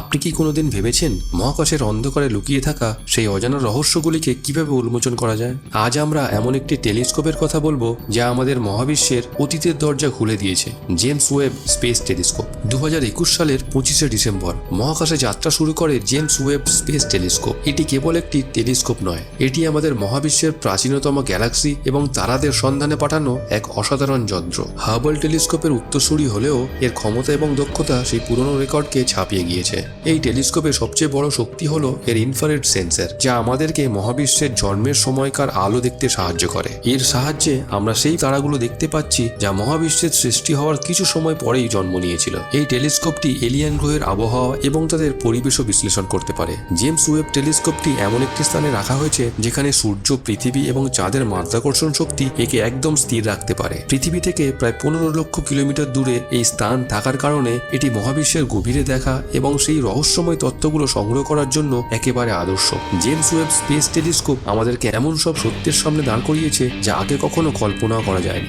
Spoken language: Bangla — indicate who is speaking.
Speaker 1: আপনি কি কোনোদিন ভেবেছেন মহাকাশের অন্ধকারে লুকিয়ে থাকা সেই অজানা রহস্যগুলিকে কীভাবে উন্মোচন করা যায়? আজ আমরা এমন একটি টেলিস্কোপের কথা বলব যা আমাদের মহাবিশ্বের অতীতের দরজা খুলে দিয়েছে, জেমস ওয়েব স্পেস টেলিস্কোপ। দু হাজার একুশ সালের পঁচিশে ডিসেম্বর, মহাকাশে যাত্রা শুরু করে জেমস ওয়েব স্পেস টেলিস্কোপ। এটি কেবল একটি টেলিস্কোপ নয়, এটি আমাদের মহাবিশ্বের প্রাচীনতম গ্যালাক্সি এবং তারাদের সন্ধানে পাঠানো এক অসাধারণ যন্ত্র। হাবল টেলিস্কোপের উত্তরসূরি হলেও এর ক্ষমতা এবং দক্ষতা সেই পুরনো রেকর্ডকে ছাপিয়ে গিয়েছে। এই টেলিস্কোপের সবচেয়ে বড় শক্তি হলো এর ইনফ্রারেড সেন্সর যা আমাদেরকে মহাবিশ্বের জন্মের সময়কার আলো দেখতে সাহায্য করে। এর সাহায্যে আমরা সেই তারাগুলো দেখতে পাচ্ছি যা মহাবিশ্বের সৃষ্টি হওয়ার কিছু সময় পরেই জন্ম নিয়েছিল। এই টেলিস্কোপটি এলিয়ান গ্রহের আবহাওয়া এবং তাদের পরিবেশও বিশ্লেষণ করতে পারে। জেমস ওয়েব টেলিস্কোপটি এমন একটি স্থানে রাখা হয়েছে যেখানে সূর্য, পৃথিবী এবং চাঁদের মাধ্যাকর্ষণ শক্তি একে একদম স্থির রাখতে পারে। পৃথিবী থেকে প্রায় পনেরো লক্ষ কিলোমিটার দূরে এই স্থান থাকার কারণে এটি মহাবিশ্বের গভীরে দেখা এবং সেই রহস্যময় তত্ত্বগুলো সংগ্রহ করার জন্য একেবারে আদর্শ। জেমস ওয়েব স্পেস টেলিস্কোপ আমাদেরকে এমন সব সত্যের সামনে দাঁড় করিয়েছে যা আগে কখনো কল্পনাও করা যায়নি।